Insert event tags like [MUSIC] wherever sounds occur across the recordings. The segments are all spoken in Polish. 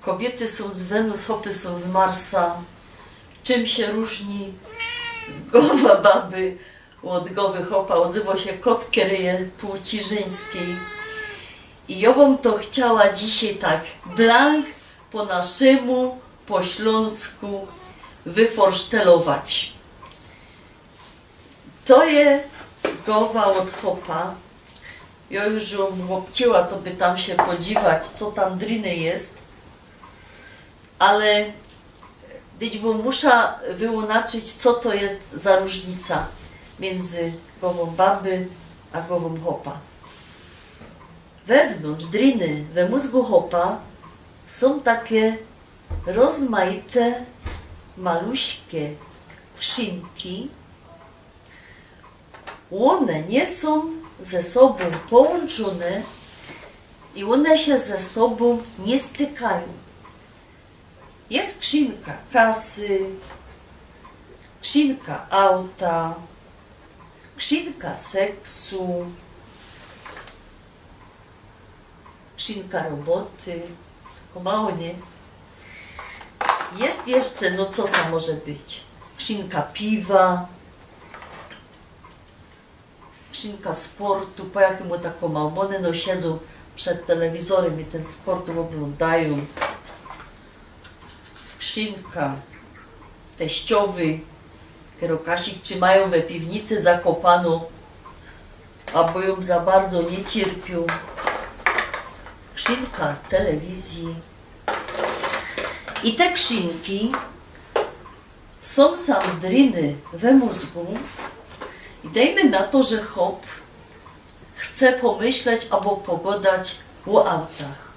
Kobiety są z Wenus, hopy są z Marsa. Czym się różni głowa baby od głowy hopa? Odzywa się kot keryje płci żeńskiej. I ową to chciała dzisiaj tak blank po naszemu, po śląsku wyforsztelować. To je głowa od hopa. Ja już ją łopciła, co by tam się podziwać, co tam driny jest. Ale wam musza wyłunaczyć, co to jest za różnica między głową baby a głową hopa. Wewnątrz driny, we mózgu hopa są takie rozmaite, maluśkie krzynki. One nie są ze sobą połączone i one się ze sobą nie stykają. Jest skrzynka kasy, skrzynka auta, skrzynka seksu, skrzynka roboty, o mało nie. Jest jeszcze, no co to może być? Skrzynka piwa, skrzynka sportu, po jakiemu taką małbony, no siedzą przed telewizorem i ten sport oglądają skrzynka, teściowy, kierokasik trzymają we piwnicy zakopano, albo ją za bardzo nie cierpią. Skrzynka telewizji. I te skrzynki są sandryny we mózgu i dajmy na to, że hop chce pomyśleć albo pogodać o autach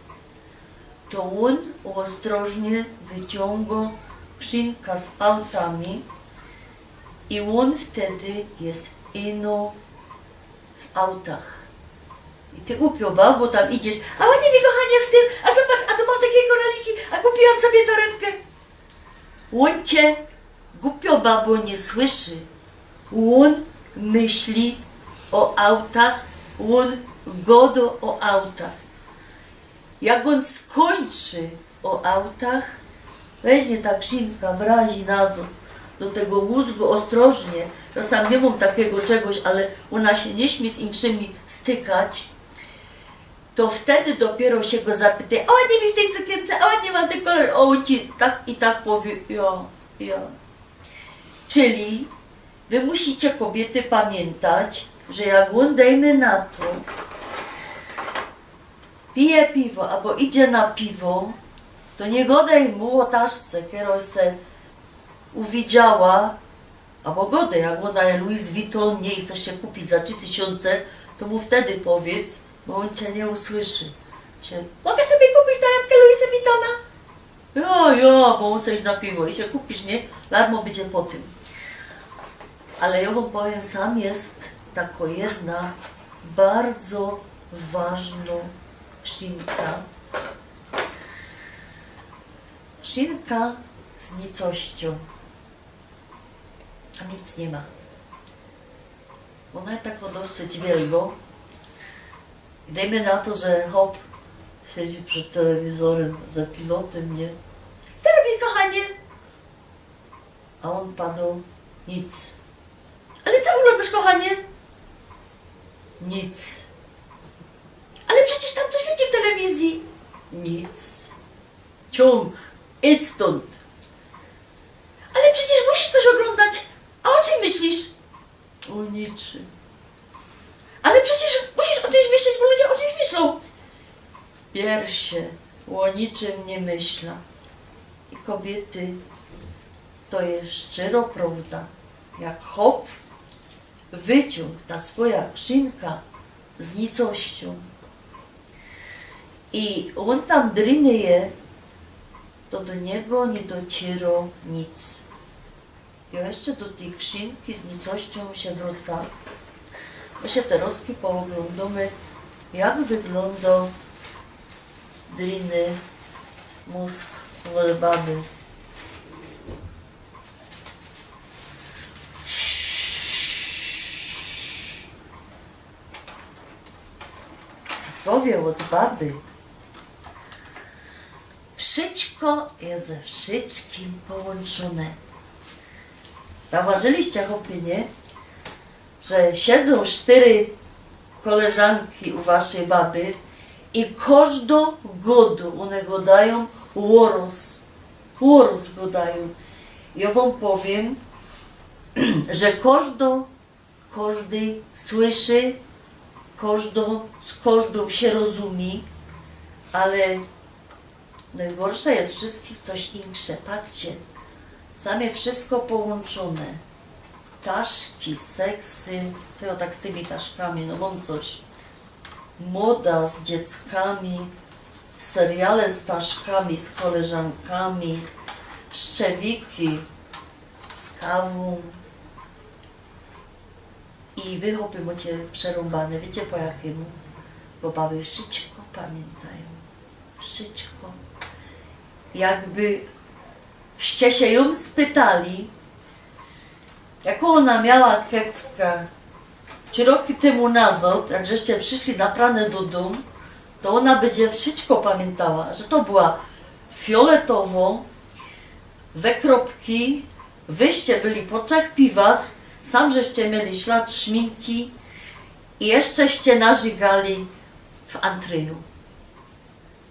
to on ostrożnie wyciąga skrzynka z autami i on wtedy jest ino w autach. I ty głupio babo tam idziesz, a ładnie mi kochanie w tym, a zobacz, a tu mam takie koraliki, a kupiłam sobie torebkę. On cię, głupio babo, nie słyszy. On myśli o autach, on godo o autach. Jak on skończy o autach, weźmie ta krzynka, wrazi nazów do tego mózgu ostrożnie. Ja sam nie mam takiego czegoś, ale ona się nie śmie z innymi stykać. To wtedy dopiero się go zapyta, a ładnie mi w tej sukience, a ładnie mam ten kolor, o ci tak i tak powie, ja, ja. Czyli wy musicie kobiety pamiętać, że jak on dajmy na to, pije piwo albo idzie na piwo, to nie godaj mu o taszce, kieroś se uwidziała, albo godaj, jak ona Louis Vuitton nie chce się kupić za 3000, to mu wtedy powiedz, bo on cię nie usłyszy. Się, mogę sobie kupić torebkę Louisa Vuittona? Ja, ja, bo on chce iść na piwo i się kupisz, nie? Larmo będzie po tym. Ale ja wam powiem, sam jest taka jedna bardzo ważna szynka. Szynka z nicością. A nic nie ma. Ona jest taka dosyć wielgo. I dajmy na to, że hop siedzi przed telewizorem za pilotem, nie? Co robi kochanie? A on padł nic. Ale co oglądasz kochanie? Nic. Ale przecież tam coś leci w telewizji. Nic. Ciąg. Idź stąd. Ale przecież musisz coś oglądać. A o czym myślisz? O niczym. Ale przecież musisz o czymś myśleć, bo ludzie o czymś myślą. Piersie o niczym nie myśla. I kobiety to jest szczero prawda. Jak hop wyciąg ta swoja skrzynka z nicością i on tam drynieje, to do niego nie dociera nic. Ja jeszcze do tej krzynki z nicością się wrócę. My się teraz pooglądamy, jak wygląda dryny mózg baby. Powie od baby. Wszystko jest ze wszystkim połączone. Zauważyliście, chłopie, nie? Że siedzą cztery koleżanki u waszej baby i każdo godu one go dają łoros. Łoros go dają. Ja wam powiem, [CLEARS THROAT] że każdy słyszy, każdo, z każdą się rozumie, ale najgorsze jest wszystkich coś insze. Patrzcie, same wszystko połączone. Taszki, seksy, co ja tak z tymi taszkami, no mam coś. Moda z dzieckami, seriale z taszkami, z koleżankami, szczewiki z kawą. I wy chłopy macie przerąbane, wiecie po jakiemu? Bo baby wszystko pamiętają. Wszystko. Jakby ście się ją spytali, jaką ona miała keckę trzy roki temu nazad, jak żeście przyszli na pranę do domu, to ona będzie wszystko pamiętała, że to była fioletowo, we kropki, wyście byli po trzech piwach, sam żeście mieli ślad szminki i jeszcze nażygali w antryju.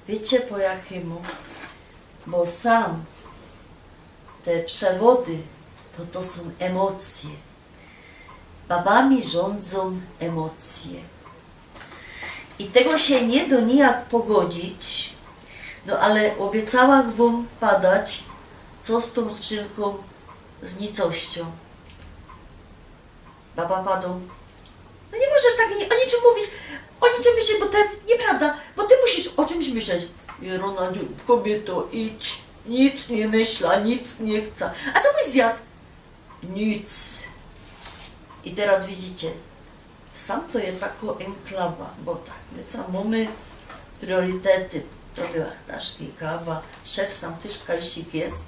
Wiecie po jakiemu? Bo sam te przewody to to są emocje. Babami rządzą emocje. I tego się nie do nijak pogodzić, no ale obiecała wam padać, co z tą skrzynką z nicością. Baba padą. No nie możesz tak o niczym mówić, o niczym myśleć, bo to jest nieprawda, bo ty musisz o czymś myśleć. Jerona, kobieto, idź, nic nie myśla, nic nie chce. A co byś zjadł? Nic. I teraz widzicie, sam to jest taka enklawa, bo tak, my sam mamy priorytety. Robiła ptaszki, kawa, szef sam też kajsik jest,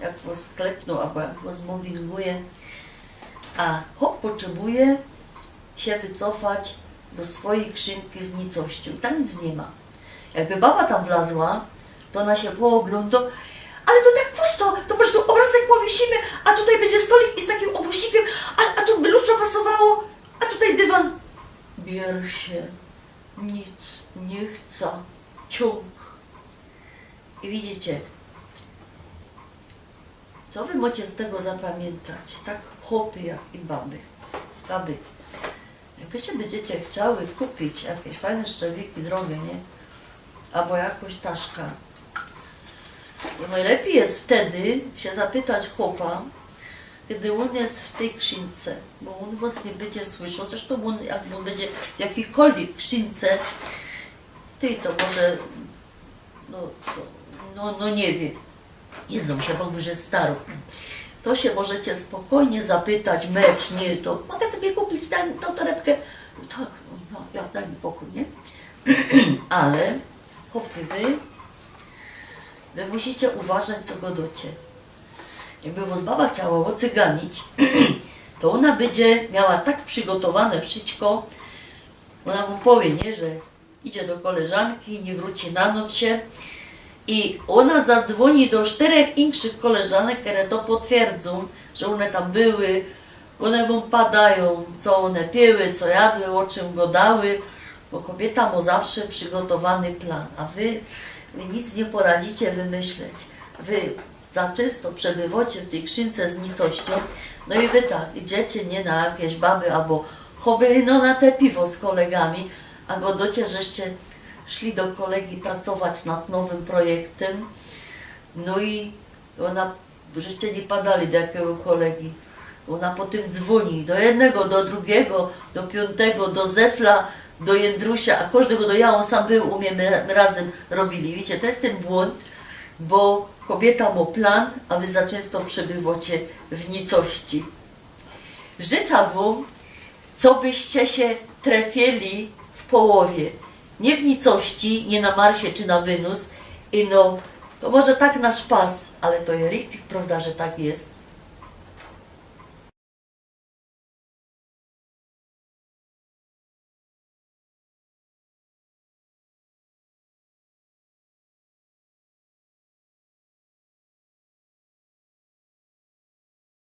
jak was sklepną albo jak was mobbinguje. A hop potrzebuje się wycofać do swojej skrzynki z nicością. Tam nic nie ma. Jakby baba tam wlazła, to ona się poogląda, ale to tak pusto, to może tu obrazek powiesimy, a tutaj będzie stolik i z takim opuścikiem, a, a tu by lustro pasowało, a tutaj dywan. Bier się, nic nie chce, ciąg. I widzicie, co wy macie z tego zapamiętać? Tak chłopy jak i baby. Baby. Jak wiecie, będziecie chciały kupić jakieś fajne szczewiki drogie, nie? Albo jakąś taszkę. Najlepiej jest wtedy się zapytać chłopa, kiedy on jest w tej skrzynce, bo on was nie będzie słyszał. Zresztą on, jak on będzie w jakiejkolwiek skrzynce, w tej to może, no, no, no nie wiem, nie znam się, bo jest staro. To się możecie spokojnie zapytać, mecz, nie, to mogę sobie kupić tę torebkę. Tak, no, ja daj mi pokój, nie? [CLEARS THROAT] Ale, chłopie, wy? Wy musicie uważać, co go docie. Jakby was baba chciała ocyganić, [CLEARS THROAT] to ona będzie miała tak przygotowane wszystko, ona mu powie, nie, że idzie do koleżanki, nie wróci na noc się. I ona zadzwoni do czterech innych koleżanek, które to potwierdzą, że one tam były, one wam padają, co one piły, co jadły, o czym gadały, bo kobieta ma zawsze przygotowany plan, a wy Wy nic nie poradzicie wymyśleć. Wy za często przebywacie w tej skrzynce z nicością, no i wy tak, idziecie nie na jakieś baby, albo choby no na te piwo z kolegami, albo docie, żeście szli do kolegi pracować nad nowym projektem, no i ona, żeście nie padali do jakiego kolegi, ona potem dzwoni do jednego, do drugiego, do piątego, do Zefla, do Jędrusia, a każdego do ja, on sam był, u mnie my, razem robili. Wiecie, to jest ten błąd, bo kobieta ma plan, a wy za często przebywacie w nicości. Życzę wam, co byście się trafili w połowie. Nie w nicości, nie na Marsie czy na Wenus. I no, to może tak nasz pas, ale to jest richtig, prawda, że tak jest.